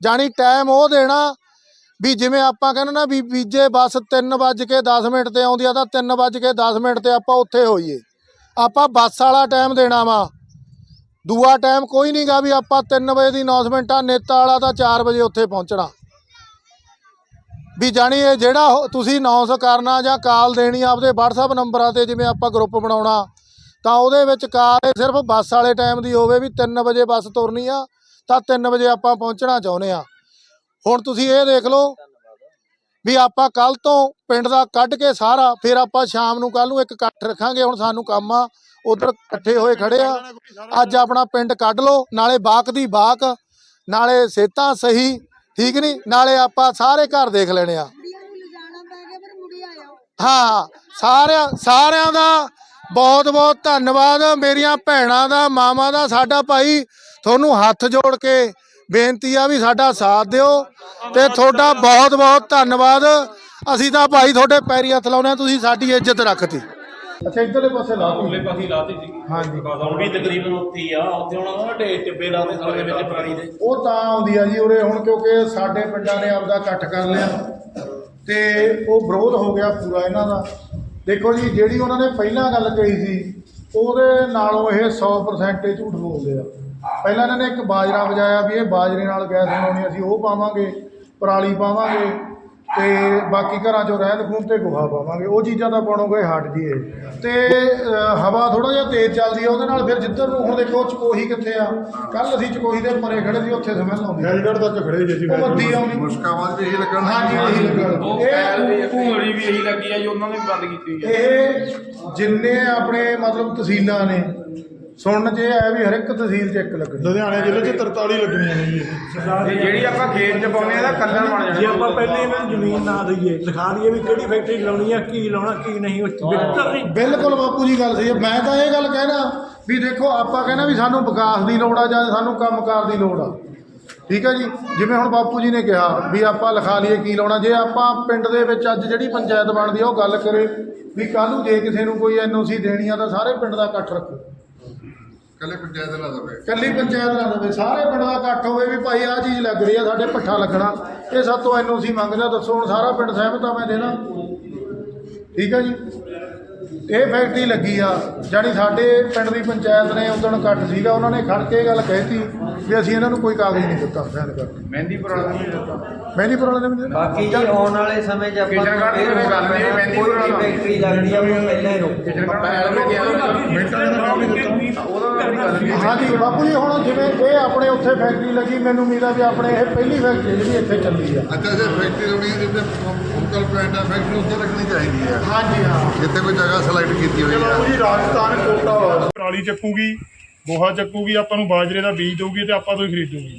ਜਾਣੀ ਟਾਈਮ ਉਹ ਦੇਣਾ ਵੀ ਜਿਵੇਂ ਆਪਾਂ ਕਹਿੰਦੇ ਨਾ ਵੀ ਬੀਜੇ ਬੱਸ 3 ਵੱਜ ਕੇ 10 ਮਿੰਟ ਤੇ ਆਉਂਦੀ ਆ, ਤਾਂ 3 ਵੱਜ ਕੇ 10 ਮਿੰਟ ਤੇ ਆਪਾਂ ਉੱਥੇ ਹੋਈਏ। ਆਪਾਂ ਬੱਸ ਵਾਲਾ ਟਾਈਮ ਦੇਣਾ ਵਾ। ਦੂਆ ਟਾਈਮ ਕੋਈ ਨਹੀਂਗਾ ਵੀ ਆਪਾਂ 3 ਵਜੇ ਦੀ ਅਨਾਉਂਸਮੈਂਟ ਆ, ਨੇਤਾ ਵਾਲਾ ਤਾਂ 4 ਵਜੇ ਉੱਥੇ ਪਹੁੰਚਣਾ। ਵੀ ਜਾਣੀ ਇਹ ਜਿਹੜਾ ਉਹ ਤੁਸੀਂ ਅਨਾਉਂਸ ਕਰਨਾ ਜਾਂ ਕਾਲ ਦੇਣੀ ਆਪਦੇ WhatsApp ਨੰਬਰਾਂ ਤੇ ਜਿਵੇਂ ਆਪਾਂ ਗਰੁੱਪ ਬਣਾਉਣਾ, ਤਾਂ ਉਹਦੇ ਵਿੱਚ ਕਾਲ ਇਹ ਸਿਰਫ ਬੱਸ ਵਾਲੇ ਟਾਈਮ ਦੀ ਹੋਵੇ ਵੀ 3 ਵਜੇ ਬੱਸ ਤੁਰਨੀ ਆ, ਤਾਂ 3 ਵਜੇ ਆਪਾਂ ਪਹੁੰਚਣਾ ਚਾਹੁੰਦੇ ਆ। ਹੁਣ ਤੁਸੀਂ ਇਹ ਦੇਖ ਲਓ ਵੀ ਆਪਾਂ ਕੱਲ ਤੋਂ ਪਿੰਡ ਦਾ ਕੱਢ ਕੇ ਸਾਰਾ, ਫਿਰ ਆਪਾਂ ਸ਼ਾਮ ਨੂੰ ਕੱਲ ਨੂੰ ਇੱਕ ਇਕੱਠ ਰੱਖਾਂਗੇ, ਹੁਣ ਸਾਨੂੰ ਕੰਮ ਆ, ਉਧਰ ਇਕੱਠੇ ਹੋਏ ਖੜੇ ਆ। ਅੱਜ ਆਪਣਾ ਪਿੰਡ ਕੱਢ ਲਓ, ਨਾਲੇ ਬਾਕ ਦੀ ਬਾਕ, ਨਾਲੇ ਸੇਤਾਂ ਸਹੀ ਠੀਕ ਨਹੀਂ ਨਾਲੇ ਆਪਾਂ ਸਾਰੇ ਘਰ ਦੇਖ ਲੈਣੇ ਆ। ਹਾਂ ਸਾਰਿਆਂ ਸਾਰਿਆਂ ਦਾ ਬਹੁਤ ਬਹੁਤ ਧੰਨਵਾਦ। ਮੇਰੀਆਂ ਭੈਣਾਂ ਦਾ ਮਾਵਾਂ ਦਾ ਸਾਡਾ ਭਾਈ ਤੁਹਾਨੂੰ ਹੱਥ ਜੋੜ ਕੇ ਬੇਨਤੀ ਆ ਵੀ ਸਾਡਾ ਸਾਥ ਦਿਓ। ਤੇ ਤੁਹਾਡਾ ਬਹੁਤ ਬਹੁਤ ਧੰਨਵਾਦ। ਅਸੀਂ ਤਾਂ ਭਾਈ ਤੁਹਾਡੇ ਪੈਰੀ ਹੱਥ ਲਾਉਨੇ ਆ ਤੁਸੀਂ ਸਾਡੀ ਇੱਜ਼ਤ ਰੱਖਤੀ। ਅੱਛਾ ਇਧਰਲੇ ਪਾਸੇ ਲਾ ਉਰਲੇ ਪਾਸੇ ਲਾਤੀ ਸੀ ਹਾਂਜੀ। ਹੁਣ ਵੀ ਤਕਰੀਬਨ ਉੱਥੇ ਹੀ ਆ। ਉੱਥੇ ਹੁਣ ਢੇ ਟਿੱਬੇ ਲਾਤੇ ਸਾਰੇ ਵਿੱਚ ਪਾਣੀ ਦੇ। ਉਹ ਤਾਂ ਆਉਂਦੀ ਆ ਜੀ ਉਰੇ ਹੁਣ ਕਿਉਂਕਿ ਸਾਡੇ ਪਿੰਡਾਂ ਨੇ ਆਪਦਾ ਇਕੱਠ ਕਰ ਲਿਆ। ਤੇ ਉਹ ਵਿਰੋਧ ਹੋ ਗਿਆ ਪੂਰਾ ਇਹਨਾਂ ਦਾ। ਦੇਖੋ ਜੀ ਜਿਹੜੀ ਉਹਨਾਂ ਨੇ ਪਹਿਲਾਂ ਗੱਲ ਕਹੀ ਸੀ ਉਹਦੇ ਨਾਲੋਂ ਇਹ 100% ਹੀ ਝੂਠ ਬੋਲਦੇ ਆ। ਪਹਿਲਾਂ ਇਹਨਾਂ ਨੇ ਇੱਕ ਬਾਜਰਾ ਵਜਾਇਆ ਵੀ ਇਹ ਬਾਜਰੇ ਨਾਲ ਗੈਸ ਬਣਾਉਣੀ ਅਸੀਂ ਉਹ ਪਾਵਾਂਗੇ ਪਰਾਲੀ ਪਾਵਾਂਗੇ। ਤੇ ਬਾਕੀ ਘਰਾਂ ਚੋਂ ਰਹਿੰਦ ਖੂਨ ਤੇ ਗੋਹਾ ਪਾਵਾਂਗੇ। ਉਹ ਚੀਜ਼ਾਂ ਤਾਂ ਪਾਉਣੋਗੇ ਹਟ ਜੀਏ। ਤੇ ਅ, ਹਵਾ ਥੋੜਾ ਜਿਹਾ ਤੇਜ਼ ਚੱਲਦੀ ਆ ਉਹਦੇ ਨਾਲ ਫਿਰ ਜਿੱਧਰ ਨੂੰ ਹੁਣ ਦੇਖੋ ਚਕੋਹੀ ਕਿੱਥੇ ਆ? ਕੱਲ ਅਸੀਂ ਚਕੋਹੀ ਦੇ ਪਰੇ ਖੜੇ ਸੀ ਉੱਥੇ ਸਮੈਲ ਆਉਂਦੀ। ਹੈਲੀਕਾਪਟਰ ਤੱਕ ਖੜੇ ਜੇ ਸੀ ਉਹ ਵੱਡੀ ਆਉਂਦੀ। ਮੁਸ਼ਕਾਵਾਂ ਦੇ ਇਹੀ ਲੱਗਣ ਹਾਂਜੀ ਇਹੀ ਲੱਗਣ ਉਹ ਇਹ ਪੈਰ ਵੀ ਵੀ ਇਹੀ ਲੱਗੀ ਆ ਜੀ ਉਹਨਾਂ ਨੇ ਵੀ ਬੰਦ ਕੀਤੀ ਹੋਈ ਆ। ਇਹ ਜਿੰਨੇ ਆਪਣੇ ਮਤਲਬ ਤਹਿਸੀਲਾਂ ਨੇ ਸੁਣਨ 'ਚ ਇਹ ਹੈ ਵੀ ਹਰ ਇੱਕ ਤਹਿਸੀਲ 'ਚ ਇੱਕ ਲੱਗਣੀ। ਲੁਧਿਆਣੇ ਜ਼ਿਲ੍ਹੇ 'ਚ 43 ਲੱਗਣੀਆਂ ਨੇ ਜੀ। ਇਹ। ਜਿਹੜੀ ਆਪਾਂ ਖੇਤ 'ਚ ਪਾਉਂਦੇ ਆ ਇਹਦਾ ਕੱਲਰ ਬਣ ਜਾਣਾ। ਜੇ ਆਪਾਂ ਪਹਿਲੇ ਇਹਨਾਂ ਨੂੰ ਜ਼ਮੀਨ ਨਾ ਦਈਏ ਲਿਖਾ ਦਈਏ ਵੀ ਕਿਹੜੀ ਫੈਕਟਰੀ ਲਾਉਣੀ ਆ ਕੀ ਲਾਉਣਾ ਕੀ ਨਹੀਂ ਉਹ ਬਿਲਕੁਲ ਨਹੀਂ। ਬਿਲਕੁਲ ਬਾਪੂ ਜੀ ਗੱਲ ਸਹੀ ਹੈ। ਮੈਂ ਤਾਂ ਇਹ ਗੱਲ ਕਹਿਣਾ ਵੀ ਦੇਖੋ ਆਪਾਂ ਕਹਿੰਦਾ ਵੀ ਸਾਨੂੰ ਵਿਕਾਸ ਦੀ ਲੋੜ ਆ ਜਾਂ ਸਾਨੂੰ ਕੰਮਕਾਰ ਦੀ ਲੋੜ ਆ। ਠੀਕ ਹੈ ਜੀ? ਜਿਵੇਂ ਹੁਣ ਬਾਪੂ ਜੀ ਨੇ ਕਿਹਾ ਵੀ ਆਪਾਂ ਲਿਖਾ ਲਈਏ ਕੀ ਲਾਉਣਾ। ਜੇ ਆਪਾਂ ਪਿੰਡ ਦੇ ਵਿੱਚ ਅੱਜ ਜਿਹੜੀ ਪੰਚਾਇਤ ਬਣਦੀ ਆ ਉਹ ਗੱਲ ਕਰੇ ਵੀ ਕੱਲ ਨੂੰ ਜੇ ਕਿਸੇ ਨੂੰ ਕੋਈ ਐਨਓਸੀ ਦੇਣੀ ਆ ਤਾਂ ਸਾਰੇ ਪਿੰਡ ਦਾ ਇਕੱਠ ਰੱਖੋ। ਕੱਲੇ ਪੰਚਾਇਤ ਲਾ ਦਵੇ ਕੱਲੀ ਪੰਚਾਇਤ ਨਾ ਦੇਵੇ ਸਾਰੇ ਪਿੰਡ ਦਾ ਇਕੱਠ ਹੋਵੇ ਵੀ ਭਾਈ ਆਹ ਚੀਜ਼ ਲੱਗ ਰਹੀ ਆ, ਸਾਡੇ ਪੱਠਾ ਲੱਗਣਾ। ਇਹ ਸਭ ਤੋਂ ਐਨਓਸੀ ਮੰਗਦਾ, ਦੱਸੋ ਹੁਣ ਸਾਰਾ ਪਿੰਡ ਸਹਿਮਤ ਆ ਮੈਂ ਦੇਣਾ। ਠੀਕ ਆ ਜੀ? ਇਹ ਫੈਕਟਰੀ ਲੱਗੀ ਆ ਜਾਣੀ ਸਾਡੇ ਪਿੰਡ ਦੀ ਪੰਚਾਇਤ ਨੇ ਉਦੋਂ ਇਕੱਠ ਸੀਗਾ ਉਹਨਾਂ ਨੇ ਖੜ ਕੇ ਇਹ ਗੱਲ ਕਹਿਤੀ ਵੀ ਅਸੀਂ ਇਹਨਾਂ ਨੂੰ ਕੋਈ ਕਾਗਜ਼ ਨਹੀਂ ਦਿੱਤਾ ਸਾਈਨ ਕਰਕੇ ਮਹਿੰਦੀ ਪੁਰਾਣਾ ਨਹੀਂ ਦਿੱਤਾ। ਮਹਿੰਦੀਪੁਰ ਵਾਲੇ ਨੇ ਵੀ ਦਿੱਤਾ। ਬਾਕੀ ਜੀ ਆਉਣ ਵਾਲੇ ਸਮੇਂ 'ਚ ਆਪਾਂ ਕਿਚਨ ਗਾਰਡਨ ਦੀ ਗੱਲ ਨਹੀਂ, ਮਹਿੰਦੀ ਕੋਈ ਪੁਰਾਣਾ। ਫੈਕਟਰੀ ਲੱਗਦੀ ਆ ਉਹ ਪਹਿਲਾਂ ਹੀ ਰੋਕੋ ਪੈਰ ਵੀ ਗਿਆ ਮਿੰਟਾਂ ਦੇ ਨਾਮ ਨਹੀਂ ਦਿੱਤਾ। ਉਹਦਾ ਵੀ ਗੱਲ ਨਹੀਂ। ਹਾਂਜੀ ਬਾਪੂ ਜੀ ਹੁਣ ਜਿਵੇਂ ਇਹ ਆਪਣੇ ਉੱਥੇ ਫੈਕਟਰੀ ਲੱਗੀ ਮੈਨੂੰ ਉਮੀਦ ਆ ਵੀ ਆਪਣੇ ਇਹ ਪਹਿਲੀ ਫੈਕਟਰੀ ਜਿਹੜੀ ਇੱਥੇ ਚੱਲੀ ਆ। ਅੱਛਾ ਜੇ ਫੈਕਟਰੀ ਹੈ ਜਿੱਥੇ ਫੋਕਲ ਪੁਆਇੰਟ ਹੈ ਫੈਕਟਰੀ ਉੱਥੇ ਲੱਗਣੀ ਚਾਹੀਦੀ ਹੈ ਹਾਂਜੀ ਹਾਂ। ਜਿੱਥੇ ਕੋਈ ਜਗ੍ਹਾ ਸਿਲੈਕਟ ਕੀਤੀ ਹੋਈ ਹੈ ਜੀ ਰਾਜਸਥਾਨ ਕੋਟਾ ਪਰਾਲੀ ਚੱਕੂਗੀ ਗੋਹਾ ਚੱਕੂਗੀ ਆਪਾਂ ਨੂੰ ਬਾਜਰੇ ਦਾ ਬੀਜ ਦਊਗੀ ਤੇ ਆਪਾਂ ਤੋਂ ਹੀ ਖਰੀਦੂਗੀ।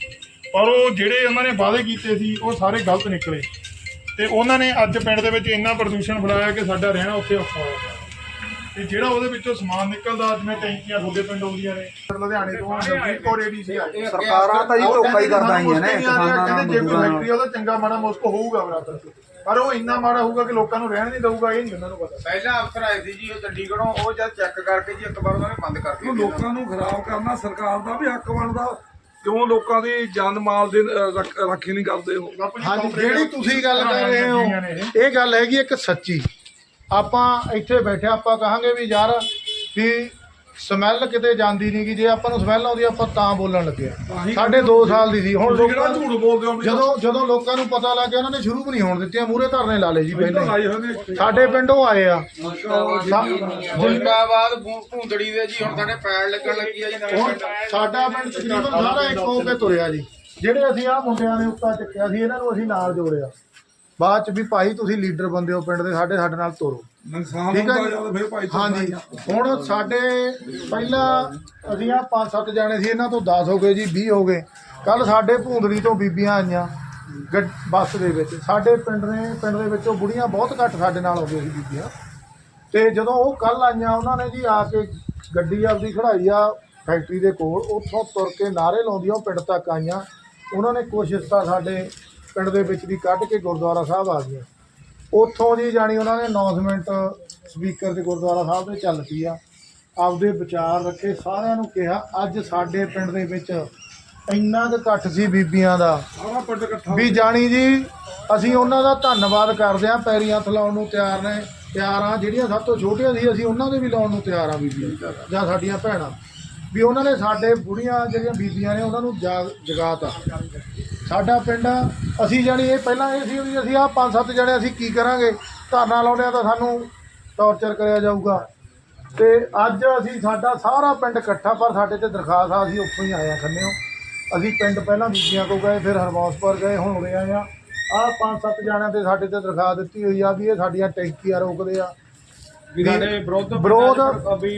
ਪਰ ਉਹ ਜਿਹੜੇ ਉਹਨਾਂ ਨੇ ਵਾਅਦੇ ਕੀਤੇ ਸੀ ਉਹ ਸਾਰੇ ਗਲਤ ਨਿਕਲੇ। ਤੇ ਉਹਨਾਂ ਨੇ ਅੱਜ ਪਿੰਡ ਦੇ ਵਿੱਚ ਇੰਨਾ ਪ੍ਰਦੂਸ਼ਣ ਫੈਲਾਇਆ ਕਿ ਸਾਡਾ ਰਹਿਣਾ ਉੱਥੇ ਔਖਾ ਹੋ ਗਿਆ। ਤੇ ਜਿਹੜਾ ਉਹਦੇ ਵਿੱਚੋਂ ਸਮਾਨ ਨਿਕਲਦਾ ਜਿਵੇਂ ਟੈਂਕੀਆਂ ਤੁਹਾਡੇ ਪਿੰਡ ਆਉਂਦੀਆਂ ਨੇ। ਲੁਧਿਆਣੇ ਤੋਂ ਜਗਦੀਪ ਕੌਰ ਏਡੀਸੀ ਆਈ ਸਰਕਾਰਾਂ ਤਾਂ ਜੀ ਧੋਖਾ ਹੀ ਕਰਦਾ ਆਈਆਂ ਨੇ। ਕਿਸਾਨਾਂ ਨਾਲ ਜੇ ਕੋਈ ਫੈਕਟਰੀ ਉਹਦਾ ਚੰਗਾ ਮਾੜਾ ਮੁਸਕ ਹੋਊਗਾ ਬਰਾਬਰ। ਪਰ ਉਹ ਇੰਨਾ ਮਾੜਾ ਹੋਊਗਾ ਕਿ ਲੋਕਾਂ ਨੂੰ ਰਹਿਣ ਨਹੀਂ ਦਊਗਾ ਇਹ ਨਹੀਂ ਉਹਨਾਂ ਨੂੰ ਪਤਾ। ਪਹਿਲਾਂ ਅਫਸਰ ਆਏ ਸੀ ਜੀ ਉਹ ਚੰਡੀਗੜ੍ਹੋਂ ਉਹ ਜਦ ਚੈੱਕ ਕਰਕੇ ਜੀ ਇੱਕ ਵਾਰ ਉਹਨਾਂ ਨੇ ਬੰਦ ਕਰਤੀ ਉਹ ਲੋਕਾਂ ਨੂੰ ਖਰਾਬ ਕਰਨਾ ਸਰਕਾਰ ਦਾ ਵੀ ਹੱਕ ਬਣਦਾ। ਕਿਉਂ ਲੋਕਾਂ ਦੀ ਜਾਨ ਮਾਲ ਦੀ ਅਹ, ਰੱਖ- ਰਾਖੀ ਨਹੀਂ ਕਰਦੇ ਹੋ ਹਾਂਜੀ ਜਿਹੜੀ ਤੁਸੀਂ ਗੱਲ ਕਰ ਰਹੇ ਹੋ ਇਹ। ਗੱਲ ਹੈਗੀ ਇੱਕ ਸੱਚੀ। ਆਪਾਂ ਇੱਥੇ ਬੈਠੇ ਆਪਾਂ ਕਹਾਂਗੇ ਵੀ ਯਾਰ ਵੀ ਸਮੈਲ ਕਿਤੇ ਜਾਂਦੀ ਨਹੀਂ ਕਿ ਜੇ ਆਪਾਂ ਨੂੰ ਸਮੈਲ ਆਉਂਦੀ ਆਪਾਂ ਤਾਂ ਬੋਲਣ ਲੱਗੇ ਆ। ਸਾਡੇ 2 ਸਾਲ ਦੀ ਸੀ। ਹੁਣ ਜਿਹੜਾ ਲੋਕਾਂ ਝੂਠ ਬੋਲਦੇ ਹੋ? ਵੀ ਜਦੋਂ ਜਦੋਂ ਲੋਕਾਂ ਨੂੰ ਪਤਾ ਲੱਗ ਗਿਆ ਉਹਨਾਂ ਨੇ ਸ਼ੁਰੂ ਵੀ ਨਹੀਂ ਹੋਣ ਦਿੱਤੀਆਂ ਮੂਰੇ ਧਰਨੇ ਲਾ ਲਏ ਜੀ ਪਹਿਲਾਂ। ਲਾਈ ਹੀ। ਹੋਏ ਨੇ। ਸਾਡੇ ਪਿੰਡੋਂ ਆਏ ਆ। ਮੁਲਕਾਬਾਦ ਭੂੰਦੜੀ ਦੇ ਜੀ ਹੁਣ ਸਾਡੇ ਪੈਰ ਲੱਗਣ ਲੱਗੀ ਆ ਜੀ ਨਵੇਂ ਹੁਣ ਪਿੰਡ। ਸਾਡਾ ਪਿੰਡ ਤਕਰੀਬਨ ਸਾਰਾ ਇੱਕ ਹੋ ਕੇ ਤੁਰਿਆ ਜੀ। ਜਿਹੜੇ ਅਸੀਂ ਆ ਮੁੰਡਿਆਂ ਨੇ ਉੱਤਾ ਚੱਕਿਆ ਸੀ ਇਹਨਾਂ ਨੂੰ ਅਸੀਂ ਨਾਲ ਜੋੜਿਆ। ਬਾਅਦ ਚ ਵੀ ਭਾਈ ਤੁਸੀਂ ਲੀਡਰ ਬੰਦੇ ਹੋ ਪਿੰਡ ਦੇ ਸਾਡੇ ਸਾਡੇ ਨਾਲ ਤੁਰੋ। ਨੁਕਸਾਨ ਠੀਕ ਹੈ ਹੁੰਦਾ ਜੀ? ਜਦ ਫਿਰ ਭਾਈ ਹਾਂਜੀ। ਹੁਣ ਸਾਡੇ ਪਹਿਲਾਂ ਅਸੀਂ ਆ ਪੰਜ ਸੱਤ ਜਾਣੇ ਸੀ ਇਹਨਾਂ ਤੋਂ 10 ਹੋ ਗਏ ਜੀ 20 ਹੋ ਗਏ। ਕੱਲ ਸਾਡੇ ਭੂੰਦੜੀ ਤੋਂ ਬੀਬੀਆਂ ਆਈਆਂ ਗੱਡ- ਬੱਸ ਦੇ ਵਿੱਚ। ਸਾਡੇ ਪਿੰਡ ਨੇ ਪਿੰਡ ਦੇ ਵਿੱਚੋਂ ਬੁੜੀਆਂ ਬਹੁਤ ਘੱਟ ਸਾਡੇ ਨਾਲ ਹੋ ਗਏ ਸੀ ਬੀਬੀਆਂ। ਤੇ ਜਦੋਂ ਉਹ ਕੱਲ ਆਈਆਂ ਉਹਨਾਂ ਨੇ ਜੀ ਆ ਕੇ ਗੱਡੀ ਆਪਦੀ ਖੜਾਈ ਆ ਫੈਕਟਰੀ ਦੇ ਕੋਲ। ਉੱਥੋਂ ਤੁਰ ਕੇ ਨਾਰੇ ਲਾਉਂਦੀਆਂ ਉਹ ਪਿੰਡ ਤੱਕ ਆਈਆਂ। ਉਹਨਾਂ ਨੇ ਕੋਸ਼ਿਸ਼ ਤਾਂ ਸਾਡੇ ਪਿੰਡ ਦੇ ਵਿੱਚ ਦੀ ਕੱਢ ਕੇ ਗੁਰਦੁਆਰਾ ਸਾਹਿਬ ਆ ਗਈਆਂ। ਉੱਥੋਂ ਜੀ ਜਾਣੀ ਉਹਨਾਂ ਨੇ ਅਨਾਉਂਸਮੈਂਟ ਸਪੀਕਰ ਤੇ ਗੁਰਦੁਆਰਾ ਸਾਹਿਬ ਦੇ ਚੱਲ ਪਈ ਆ। ਆਪਦੇ ਵਿਚਾਰ ਰੱਖੇ ਸਾਰਿਆਂ ਨੂੰ ਕਿਹਾ ਅੱਜ ਸਾਡੇ ਪਿੰਡ ਦੇ ਵਿੱਚ ਇੰਨਾ ਕੁ ਇਕੱਠ ਸੀ ਬੀਬੀਆਂ ਦਾ ਵੀ ਜਾਣੀ ਜੀ ਅਸੀਂ ਉਹਨਾਂ ਦਾ ਧੰਨਵਾਦ ਕਰਦੇ ਹਾਂ ਪੈਰੀ ਹੱਥ ਲਾਉਣ ਨੂੰ ਤਿਆਰ ਨੇ ਤਿਆਰ ਆ ਜਿਹੜੀਆਂ ਸਭ ਤੋਂ ਛੋਟੀਆਂ ਸੀ ਅਸੀਂ ਉਹਨਾਂ ਦੇ ਵੀ ਲਾਉਣ ਨੂੰ ਤਿਆਰ ਆ ਬੀਬੀਆਂ। ਜਾਂ। ਸਾਡੀਆਂ ਭੈਣਾਂ। ਵੀ ਉਹਨਾਂ ਨੇ ਸਾਡੇ ਬੁੜੀਆਂ ਜਿਹੜੀਆਂ ਬੀਬੀਆਂ ਨੇ ਉਹਨਾਂ ਨੂੰ ਜਾਗ ਜਗਾਤਾ। ਸਾਡਾ ਪਿੰਡ ਅਸੀਂ ਜਾਣੀ ਇਹ ਪਹਿਲਾਂ ਇਹ ਸੀ ਵੀ ਅਸੀਂ ਆਹ ਪੰਜ ਸੱਤ ਜਣੇ ਅਸੀਂ ਕੀ ਕਰਾਂਗੇ? ਧਰਨਾ ਲਾਉਂਦੇ ਆ ਤਾਂ ਸਾਨੂੰ ਟੌਰਚਰ ਕਰਿਆ ਜਾਊਗਾ। ਤੇ ਅੱਜ ਅਸੀਂ ਸਾਡਾ ਸਾਰਾ ਪਿੰਡ ਇਕੱਠਾ ਪਰ ਸਾਡੇ ਤੇ ਦਰਖਾਸਤ ਆ ਅਸੀਂ ਉੱਥੋਂ ਹੀ ਆਏ ਆ ਖੰਨਿਓ ਅਸੀਂ ਪਿੰਡ ਪਹਿਲਾਂ ਬੀਬੀਆਂ ਕੋ ਗਏ ਫਿਰ ਹਰਮੌਸਪੁਰ ਗਏ ਹੁਣ ਉਰੇ ਆਏ ਆ ਆਹ ਪੰਜ ਸੱਤ ਜਣਿਆਂ ਤੇ ਸਾਡੇ ਤੇ ਦਰਖਾਸਤ ਦਿੱਤੀ ਹੋਈ ਆ ਵੀ ਇਹ ਸਾਡੀਆਂ ਟੈਂਕੀਆਂ ਰੋਕਦੇ ਆ। ਵਿਰੁੱਧ ਵਿਰੋਧ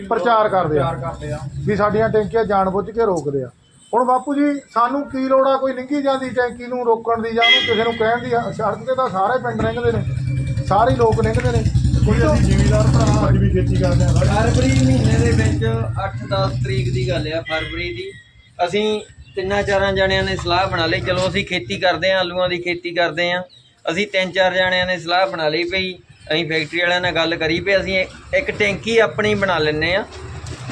ਪ੍ਰਚਾਰ ਕਰਦੇ ਆ। ਪ੍ਰਚਾਰ ਕਰਦੇ ਆ। ਵੀ ਸਾਡੀਆਂ ਟੈਂਕੀਆਂ ਜਾਣਬੁੱਝ ਕੇ ਰੋਕਦੇ ਆ। ਹੁਣ ਬਾਪੂ ਜੀ ਸਾਨੂੰ ਕੀ ਲੋੜ ਆ ਕੋਈ ਲੰਘੀ ਜਾਂਦੀ ਟੈਂਕੀ ਨੂੰ ਰੋਕਣ ਦੀ ਜਾਂ ਉਹਨੂੰ ਕਿਸੇ ਨੂੰ ਕਹਿਣ ਦੀ? ਸੜਕ ਤੇ ਤਾਂ ਸਾਰੇ ਪਿੰਡ ਲੰਘਦੇ ਨੇ ਸਾਰੇ ਲੋਕ ਲੰਘਦੇ ਨੇ। ਕੋਈ ਅਸੀਂ ਜ਼ਿਮੀਦਾਰ ਭਰਾ ਅੱਜ ਵੀ ਖੇਤੀ ਕਰਦੇ ਆ। ਫਰਵਰੀ ਮਹੀਨੇ ਦੇ ਵਿੱਚ 8-10 ਤਰੀਕ ਦੀ ਗੱਲ ਆ ਫਰਵਰੀ ਦੀ। ਅਸੀਂ ਤਿੰਨਾਂ ਚਾਰਾਂ ਜਣਿਆਂ ਨੇ ਸਲਾਹ ਬਣਾ ਲਈ ਚਲੋ ਅਸੀਂ ਖੇਤੀ ਕਰਦੇ ਆਂ ਆਲੂਆਂ ਦੀ ਖੇਤੀ ਕਰਦੇ ਆਂ ਅਸੀਂ ਤਿੰਨ ਚਾਰ ਜਣਿਆਂ ਨੇ ਸਲਾਹ ਬਣਾ ਲਈ ਭਈ ਅਸੀਂ ਫੈਕਟਰੀ ਵਾਲਿਆਂ ਨਾਲ ਗੱਲ ਕਰੀ ਵੀ ਅਸੀਂ ਇੱਕ- ਇੱਕ ਟੈਂਕੀ ਆਪਣੀ ਬਣਾ ਲੈਨੇ ਆ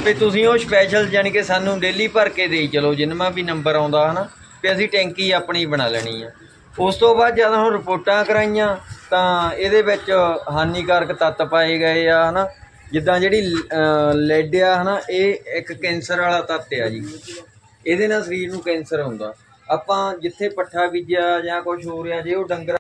ਵੀ ਤੁਸੀਂ ਉਹ ਸਪੈਸ਼ਲ ਜਾਣੀ ਕਿ ਸਾਨੂੰ ਡੇਲੀ ਭਰ ਕੇ ਦੇਈ ਚਲੋ, ਜਿੰਨਾ ਵੀ ਨੰਬਰ ਆਉਂਦਾ ਹਨਾ, ਵੀ ਅਸੀਂ ਟੈਂਕੀ ਆਪਣੀ ਬਣਾ ਲੈਣੀ ਆ। ਉਸ ਤੋਂ ਬਾਅਦ ਜਦੋਂ ਹੁਣ ਰਿਪੋਰਟਾਂ ਕਰਾਈਆਂ, ਤਾਂ ਇਹਦੇ ਵਿੱਚ ਹਾਨੀਕਾਰਕ ਤੱਤ ਪਾਏ ਗਏ ਆ, ਹਨਾ। ਜਿੱਦਾਂ ਜਿਹੜੀ ਲੈਡ ਆ, ਹਨਾ, ਇਹ ਇੱਕ ਕੈਂਸਰ ਵਾਲਾ ਤੱਤ ਆ ਜੀ। ਇਹਦੇ ਨਾਲ ਸਰੀਰ ਨੂੰ ਕੈਂਸਰ ਹੁੰਦਾ। ਆਪਾਂ ਜਿੱਥੇ ਪੱਠਾ ਬੀਜਿਆ ਜਾਂ ਕੁਝ ਹੋ ਰਿਹਾ, ਜੇ ਉਹ ਡੰਗਰ